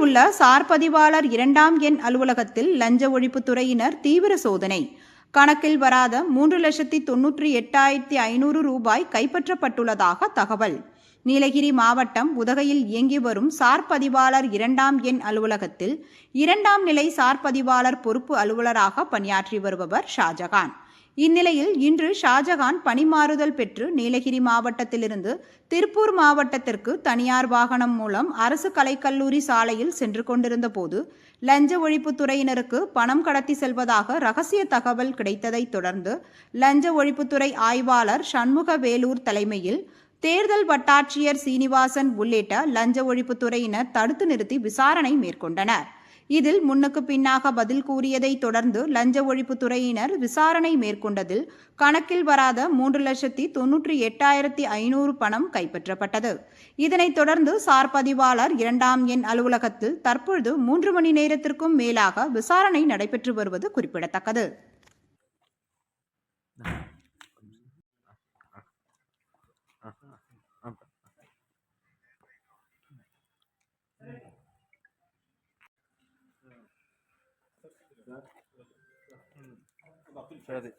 உள்ள சார்பதிவாளர் இரண்டாம் எண் அலுவலகத்தில் லஞ்ச ஒழிப்புத்துறையினர் தீவிர சோதனை. கணக்கில் வராத மூன்று லட்சத்தி தொன்னூற்றி எட்டாயிரத்தி ஐநூறு ரூபாய் கைப்பற்றப்பட்டுள்ளதாக தகவல். நீலகிரி மாவட்டம் உதகையில் இயங்கி வரும் சார்பதிவாளர் இரண்டாம் எண் அலுவலகத்தில் இரண்டாம் நிலை சார்பதிவாளர் பொறுப்பு அலுவலராக பணியாற்றி வருபவர் ஷாஜகான். இந்நிலையில் இன்று ஷாஜகான் பணிமாறுதல் பெற்று நீலகிரி மாவட்டத்திலிருந்து திருப்பூர் மாவட்டத்திற்கு தனியார் வாகனம் மூலம் அரசு கலைக்கல்லூரி சாலையில் சென்று கொண்டிருந்த போது லஞ்ச ஒழிப்புத்துறையினருக்கு பணம் கடத்தி செல்வதாக ரகசிய தகவல் கிடைத்ததைத் தொடர்ந்து லஞ்ச ஒழிப்புத்துறை ஆய்வாளர் சண்முக வேலூர் தலைமையில் தேர்தல் வட்டாட்சியர் சீனிவாசன் உள்ளிட்ட லஞ்ச ஒழிப்புத்துறையினர் தடுத்து நிறுத்தி விசாரணை மேற்கொண்டனர். இதில் முன்னுக்கு பின்னாக பதில் கூறியதை தொடர்ந்து லஞ்ச ஒழிப்புத்துறையினர் விசாரணை மேற்கொண்டதில் கணக்கில் வராத மூன்று லட்சத்தி தொன்னூற்றி எட்டாயிரத்தி ஐநூறு பணம் கைப்பற்றப்பட்டது. இதனைத் தொடர்ந்து சார் பதிவாளர் இரண்டாம் எண் அலுவலகத்தில் தற்பொழுது மூன்று மணி நேரத்திற்கும் மேலாக விசாரணை நடைபெற்று வருவது குறிப்பிடத்தக்கது. சரி